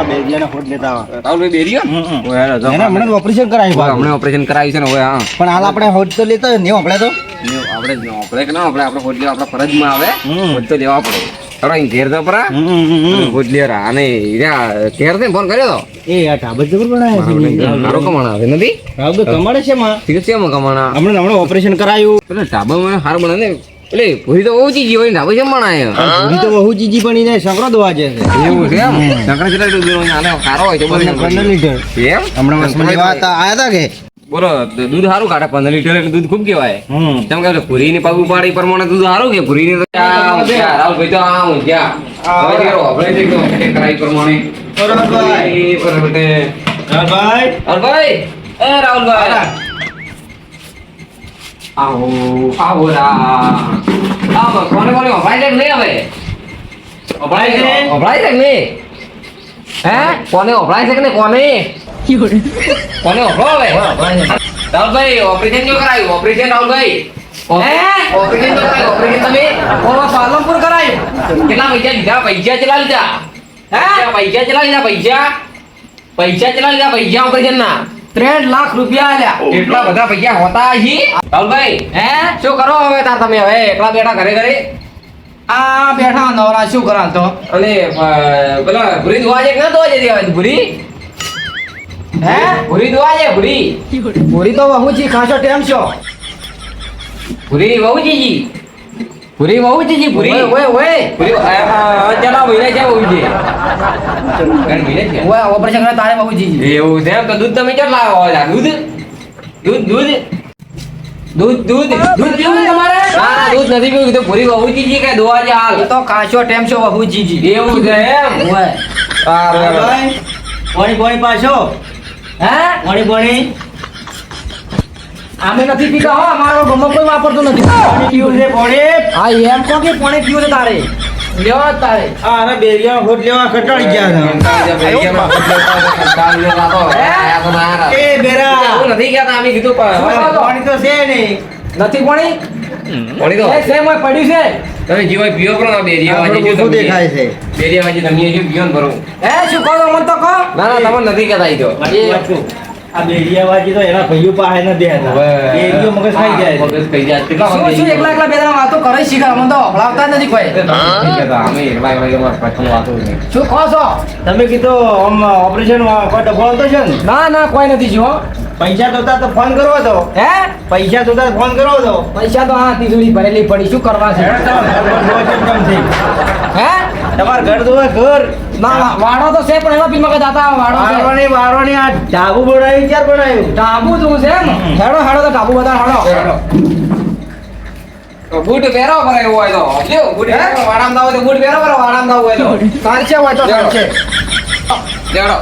આ બેરિયાને લેતા આવા. રાહુલભાઈ બેરીયો? હમ, હમ. ઓય હેલો, જાઓ. એને હમણાં ઓપરેશન કરાવી હમણાં ઓપરેશન કરાવ્યું છે ને હવે હા. પણ હાલ આપણે હોટ તો લેતા હોય ને આપણે તો? આપણે આપણે કે ના આપણે આપણે હોટ લેવા આપણા ફરજમાં આવે. હમ. હોટ તો લેવા પડે. ઘેર તો પરા. લેરા અને ઘેર ફોન કર્યો એ આ ઢાબા જબર બનાવ્યા છે. મારો કમાણા આવે નથી? રાવ કમાડે છે માં. ઠીક છે એમાં કમાણા. હમણાં હમણાં ઓપરેશન કરાયું. પેલા ઢાબામાં હાર બને એટલે ભૂરી તો બહુ ચીજી હોય ને કેમ બનાય પૂરી તો બહુ જીજી પણ એને સંકરો દોવા છે. એવું છે એમ? સંકરો કેટલા દૂધ આને કારો હોય તો પંદર પંદર લીટર. એમ? હમણાં વસમાં લેવા હતા આયા હતા કે? બોલો દૂધ સારું કાઢે? પંદર લીટર એટલે દૂધ ખૂબ કહેવાય. તેમ કે પૂરી ની પગ ઉપાડી પ્રમાણે દૂધ સારું કે? ભૂરી ની તો રાહુલભાઈ તો આમ ક્યાં. હવે દેરો, આવો આવો રા. આવો કોને કોને છે કે નહીં હવે? વપરાય છે નહીં? હે? કોને વપરાય છે કે નહીં? કોને? કોને વપરો હવે? રાહુલભાઈ ઓપરેશન જો કરાયું? ઓપરેશન રાહુલભાઈ. હે? ઓપરેશન જો કરાયું? ઓપરેશન તમે? ઓવા પાલનપુર કરાયું? કેટલા પૈસા લીધા? પૈસા લીધા? હે? પૈસા કેટલા લીધા? પૈસા? પૈસા કેટલા લીધા? પૈસા ઓપરેશન ના? ત્રણ લાખ રૂપિયા આલ્યા. એટલા બધા પૈસા હોતા હી? રાહુલભાઈ. હે? શું કરો હવે તાર તમે હવે? એકલા બેઠા ઘરે ઘરે? આ બેઠા નવરા શું કરા તો? અને પેલા ભૂરી ધોવા છે કે છે દેવા ભૂરી? હે? ભૂરી ધોવા છે ભૂરી? ભૂરી તો બહુ છી ખાસો ટેમ છો. ભૂરી વહુ જીજી ભૂરી વહુ જીજી ભૂરી ઓય ઓય ભૂરી ચલા મહિને છે બહુ જી છે. ઓય ઓપરેશન કરે તારે બહુ જી એવું છે તો દૂધ તમે કેટલા લાવો? છો? દૂધ? દૂધ દૂધ? દૂધ દૂધ? દૂધ પીવું છે તમારે? ના દૂધ નથી પીવું તો ભૂરી વહુ જીજી કે દોવા જે હાલ. તો કાચો ટેમ છો બહુ જી જી એવું છે એમ? ઓય. પાણી પાણી પાછો. હે? પાણી પાણી અમે નથી પીતા હો અમારો ગમો કોઈ વાપરતો નથી. પાણી પીવું છે પોણે. હા એમ કહો કે પોણે પીવું છે તારે. લેવા તારે. હા અરે બેરિયા હોટ લેવા કટાળી ગયા છે એ બેરા. હું નથી ગયા અમે કીધું પણ પાણી તો છે નહીં. નથી પાણી? પાણી તો એ સેમ હોય પડ્યું છે. તમે જીવો પીઓ પણ આ બેરિયા વાજી જો શું દેખાય છે. બેરિયા વાજી તમે જો પીઓ ને ભરો. હે શું કહો છો મને તો કહો. ના ના તમને નથી કહેતા તો. વાંચું. આ બેરિયા તો એના ભાઈઓ પાસે ન બેહતા બેરિયો મગજ ખાઈ જાય મગજ ખાઈ જાય કેટલા શું શું એકલા એકલા બે વાતો કરે શીખે અમને તો હફળાવતા જ નથી કોઈ અમે એકલા એકલા એકલા વાતો શું કહો છો તમે કીધું આમ ઓપરેશન કોઈ ડબલ તો છે ને ના ના કોઈ નથી જો પૈસા જોતા તો ફોન કરવો તો હે પૈસા જોતા ફોન કરવો તો પૈસા તો હા તીજોરી ભરેલી પડી શું કરવા છે હે? તમારે ઘર જોવે ઘર. ના વાડો તો છે પણ એમાં બી મગજ આતા વાડો છે. વારવાની વારવાની આ ઢાબુ બનાવ્યું ક્યારે બનાવ્યું તું છે એમ. હેડો હેડો તો ટાબુ બધા હેડો. બૂટ પહેરો પર એવું હોય તો. લ્યો, બૂટ પહેરો, વાડામાં દાવ તો બૂટ પહેરો પર વાડામાં દાવ હોય તો. સારચે હોય તો સારચે લેવડો.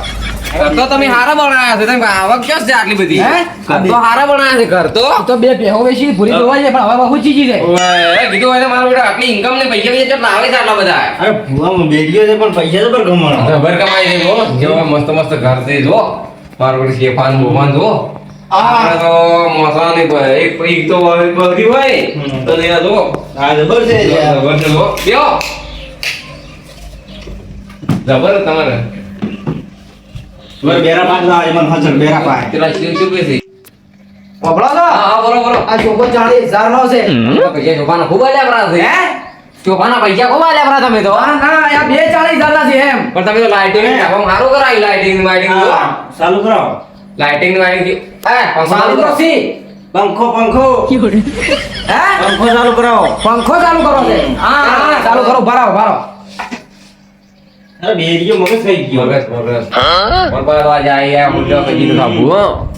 તો તમે હારા બનાયા છે. તમે આવક કેસ છે આટલી બધી. તો હારા બનાયા છે ઘર તો. તો બે પહેવો વેચી પૂરી જોવાય છે પણ હવે બહુ ચીજી છે. ઓય, કીધું હોય તો મારો બેટા આટલી ઇન્કમ ને પૈસા પૈસા કેટલા આવે છે આટલા બધા. અરે ભૂવામાં બેરિયો છે પણ પૈસા તો પર કમાણો ખબર કમાઈ છે જો. જેવા મસ્ત મસ્ત ઘર છે જો. મારો બેટો શેફાન બોફાન જો. આપણે તો મસાલા ની એક એક તો બધી હોય. તો ત્યાં જો. હા જબર છે જબર છે જો. જબર તમારે. તમારે બેરા પાડ લાવે મને હજર બેરા પાડ પેલા શું શું કે છે પકડો તો હા બોલો બરો બરો આ ચાલીસ હજાર નો છે પૈસા ચોપાના ખૂબ આલ્યા પરા છે હે ચોપાના પૈસા ખૂબ આલ્યા પરા તમે તો હા ના આ બે ચાલીસ હજાર ના છે એમ પણ તમે તો લાઇટિંગ સારું કરાવી લાઇટિંગ વાઇટિંગ હા, ચાલુ કરાવો લાઇટિંગ વાઇટિંગ એ ચાલુ કરો સી પંખો પંખો હે પંખો ચાલુ કરાવો પંખો ચાલુ કરો છે હા હા ચાલુ કરો ભરાવો ભરાવો બેરિયો મગજ થઈ ગયો મગજ મગજ પણ આજે આઈ ગયા મુદ્દો કઈ તો હો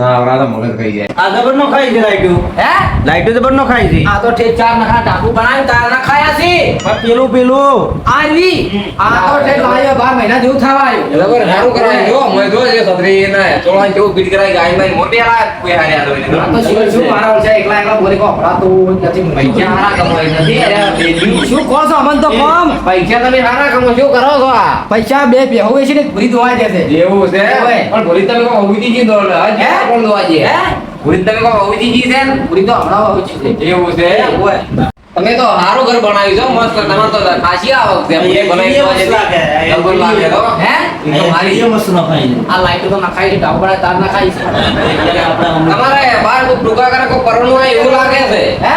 ના આવડા તો મગજ ખાઈ જાય. આ જબર નો ખાઈ છે લાઈટુ. હે? લાઈટુ જબર નો ખાઈ છે. આ તો ઠેક ચાર નખા ટાકુ બનાવી તાર ના ખાયા છે? પણ પેલું પેલું. આવી આ તો ઠેક લાયો બાર મહિના જેવું થવા આવ્યું બરાબર સારું કરાય. જો મેં જો જે સત્રી ને ચોળાન કેવું પીટ કરાય ગાયમાં મોટે હારા કોઈ હાર્યા તો આ તો શિવ શું મારા ઓળખે એકલા એકલા બોલે કો હફડાતું નથી પૈસા હારા કમાય નથી? અરે શું કહો છો અમન તો કમ? પૈસા તમે હારા કમો શું કરો છો પૈસા બે પહેવું છે ને પૂરી ધોવાઈ જશે. એવું છે? પણ ભોલી તમે કહો ઉગી દોડ. હે? કોણ દોવા છે હે? ભૂરી તમે કહો વહુજીજી છે ને? પૂરી તો હમણાં આવું છે. એવું છે? તમે તો સારું ઘર બનાવ્યું છે મસ્ત. તમારે તો ખાસી આવક છે. બનાવી લાગે. હે? એ તો મારી એ મસ્ત નખાય છે. આ લાઈટો તો નખાઈ ડાબડા તાર નખાઈ છે. એટલે આપણે હમણાં- તમારે બાર કોઈ ટૂંકા કરે કોઈ પરણું હોય એવું લાગે છે? હે?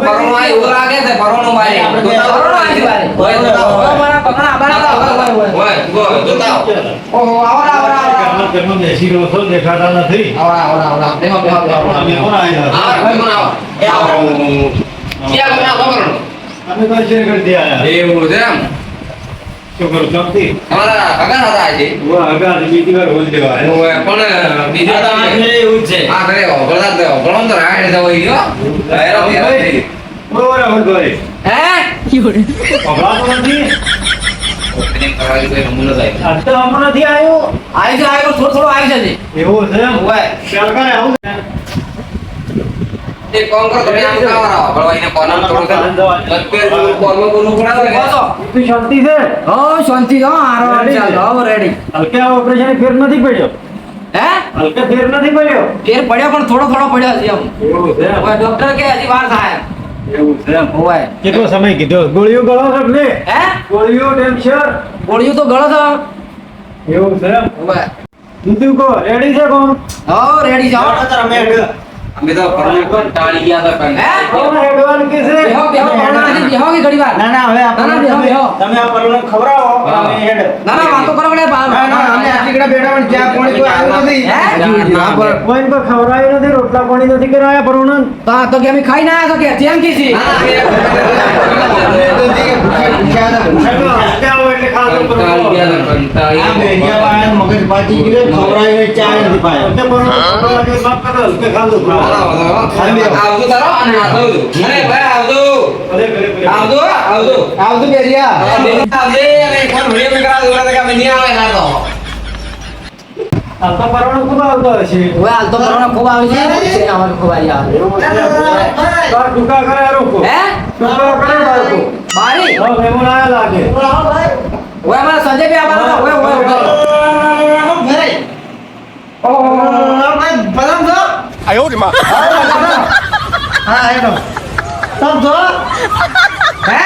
પરણું હોય એવું લાગે છે પરણું બારે આપણે જોતા બે- પરણું આવી બારે હોય જોતા હવે હોય. મારા પકડા આબાના હોય, હોય. હોય હોય. જોતા ઓહો આવરા આવરા આવરા ઘરમાં ઘરમાં બેસી રહ્યો છો દેખાતા નથી. આવરા આવરા આવરા બેહો બેહો બેહો કોણ આવ્યા આવો કોણ આવો એ આવો ક્યાં તમે આવો. અમે તો શેર કરી દે આયા એવું છે એમ? હતા આજે? હું બીજી વાર દેવા આવ્યો. પણ બીજું તો આ ફેરે એવું છે. હા કરે ઓગળતા તો ઓગળો તો રાડ તો હોય ગયો હેરાન હેરાન થઈ બરોબર અમરભાઈ હે? અભડાતો નથી. ઓપનિંગ કરવાની કોઈ નમૂનો થાય આજ તો હમણાં નથી આવ્યો. આવી થોડો થોડો આવી જશે એવું છે એમ? ઓય. ચાલ કરે આવું એક કામ કરો તમે આમ કાવરા ભળવાઈને કોણ થોડું મતભેદ કોણ બોલવું પડે બોલો તું શાંતિ છે? હો શાંતિ હો આરો ચાલ હો રેડી હલકે આ ઓપરેશન ફેર નથી પડ્યો? હે? હલકે ફેર નથી પડ્યો? ફેર પડ્યો પણ થોડો થોડો પડ્યો છે એમ. એવું છે એમ. ડોક્ટર કે હજી વાર થાય એવું છે. કેટલો સમય કીધો? ગોળીઓ ગળો છો કે નહીં? હે? ગોળીઓ ટેન્શન? ગોળીઓ તો ગળો છો. એવું છે એમ. ઓય બીજું કહો રેડી છે કોણ? હો રેડી જાઓ જાઓ તારા મેં અમે તો પરણું કંટાળી ગયા હતા પણ હે? કોણ હેડવાન કે છે? બેહો બેહો પરણાજી બેહો કે ઘડી વાર? ના ના હવે આપણે ના, ના, બેહો, બેહો. તમે આ પરલો ખવડાવો અમે હેડ. ના ના વાતો કરો પડે બહાર. ના, ના, અમે આટલી બેઠા પણ ચા પાણી કોઈ આવ્યું નથી. ના, કોઈ રોટલા પાણી નથી કરાયા પરુણન. તો તો કે અમે ખાઈ ના આવ્યા તો કે? જેમ કીધી કંટાળી ગયા હતા, કંટાળી આ બેડિયા બાજી ગયું, ખવડાવીને ચા નથી પાયો. આવજો તારો અને આવજો. અરે ભાઈ આવજો. આવજો આવજો. આવતું બેરિયા. આવજે. અને એક વાર વીડિયો મેં કરાવી કે નહીં આવે ના તો. ઓય હાલ તો ખૂબ આવી છે. છે ખૂબ આવી આવે. હે બારી? ઓય અમારા સંજય ભાઈ આવવાના ઓય ઓય ઓય. હે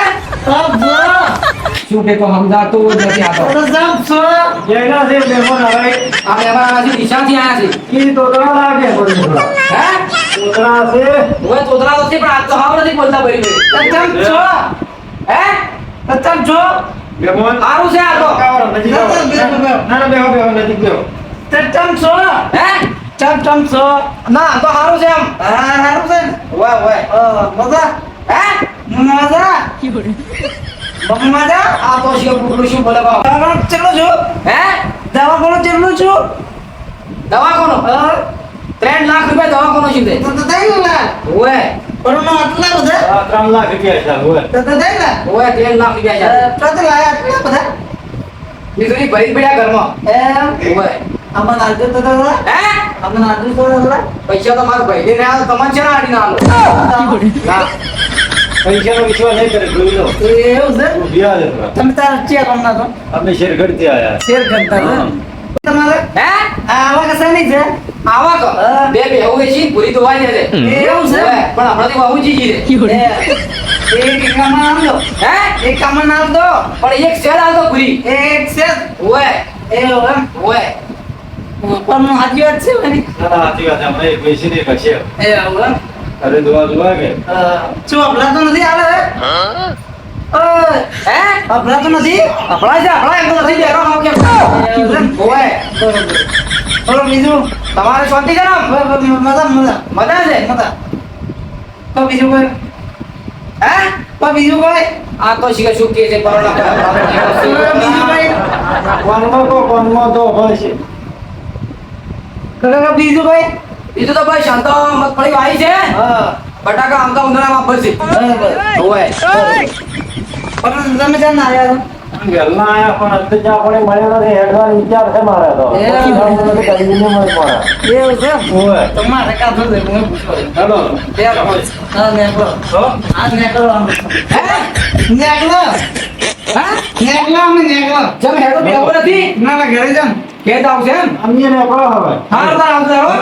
શું કે તો સમજાતું જ નથી આતો આ મહેમાન આજે દિશાથી આયા છે હે ઓય તોતરા તો છે પણ આજ તો હાવ નથી બોલતા ભરી તમ છો હે તમ છો સારું છે આ તો. ચમ છો? હે? ચમ ચમ છો? ના તો સારું છે એમ. સારું છે ઓય ઓય મજા? હે? મજા? મજા? આ તો શિવ પુકડું શું બોલે બાપ. દવા ચેટલું છું? હે? દવા કોનો ચેટલું છું? દવા કોનો ત્રણ લાખ રૂપિયા દવા કોનો છે ઓય. ત્રણ લાખ રૂપિયા છે હવે. ઓય. ત્રણ લાખ રૂપિયા છે. બીજું ભરી પડ્યા ઘરમાં. ઓય હે? પૈસા તો મારા ભાઈ ને આલો તમને છે ને આડીને આલો? ના. પૈસાનો વિશ્વાસ નહીં કરે જોઈ લો. એવું છે? ઉભિયા તમે તારા ચેક હમણાં તો? અમે શેર કરતી આયા. શેર કરતા તમારે? હે? આવા કસાની છે? આવા કો? બે બે છે પૂરી તો વાય છે એવું છે? પણ હમણાંથી વાહુજી જી રે એક કામમાં દો હે? એક કામમાં દો પણ એક શેર આવતો દો પૂરી એક શેર. ઓય એ ઓય ઓય પણ હાજી વાત છે મારી? ના, ના, સાચી વાત છે. અમે એક બેસીને કશીએ. એ ઓય અરે દુઆ દુઆ કે. શું અભલા તો નથી આવે હે? અભલા તો નથી? અભલા છે અભલા એમ તો નથી બેરો કે ઓય બોલો બીજું? તમારે શાંતિ કરો. મજા મજા. મજા છે મજા. તો બીજું કોઈ? હે? તો બીજું કોઈ? આ તો શીખે શું કે છે બરોડા બીજું તો કોનમાં તો હોય છે. બીજું બીજું તો ભાઈ શાંતો મગફળી વાવી છે. બટાકા આમતા ઉંદરામાં ભરશે. ઓય પણ તમે ક્યાં ના આવ્યા વહેલા આયા પણ અત્યારે ચા પાણી મળ્યો નથી હેડવાનો વિચાર છે મારે તો. કરીને મળે મારે. એવું છે? ઓય. તમારે કાં છે? હું પૂછો હેલો. હા નેકળો. હો? હે નેકળો હા? નેકલો અમે નેકળો જમ હેડો બેહો નથી? ના ના ઘરે જમ. કે આવશે એમ? અમને ને કરો હવે. હાર તાર આવશે હો.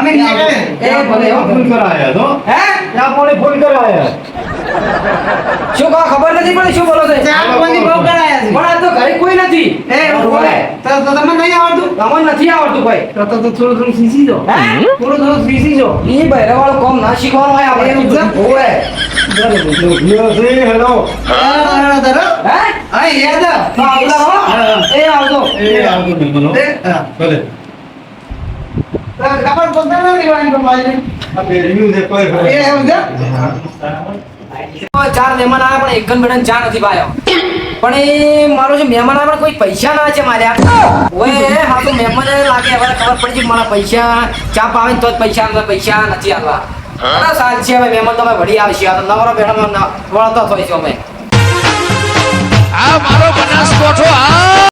અમે નીકળે. એ ભલે ફોન કરાયા તો હે? ત્યાં કોણે ફોન કરાયા. શું કહો ખબર નથી પડી? શું બોલો છે? ચાર પંદી બહુ કરાયા છે. પણ આ તો ઘરે કોઈ નથી. એ એવું તો તો તમને નહીં આવડતું? અમને નથી આવડતું ભાઈ તો તો થોડું થોડું શીખી જો હે? થોડું થોડું શીખી જો ઈ ભાઈ વાળું કામ ના શીખવાનું હોય આપણે. એવું છે? ઓવે હેલો. હા, ધરો. હે હા, યાદ આ. તો આવતા હો. એ આવજો. એ આવજો ભલે. આ પહેર્યું છે કોઈ એ એવું છે? ચાર મહેમાન આવ્યા પણ એક બેન ચા નથી પાયો. પણ એ મારો જે મહેમાન આવ્યા કોઈ પૈસા ના છે મારે. ઓય હા તો મહેમાન લાગે હવે ખબર પડી છે મારા પૈસા ચા પાવે તો જ પૈસા આલે, પૈસા નથી આવવા છે હવે મહેમાન તમે વળી આવશે નવરો બેઠા વળતો થઈશું અમે. આ મારો બનાસકોઠો આ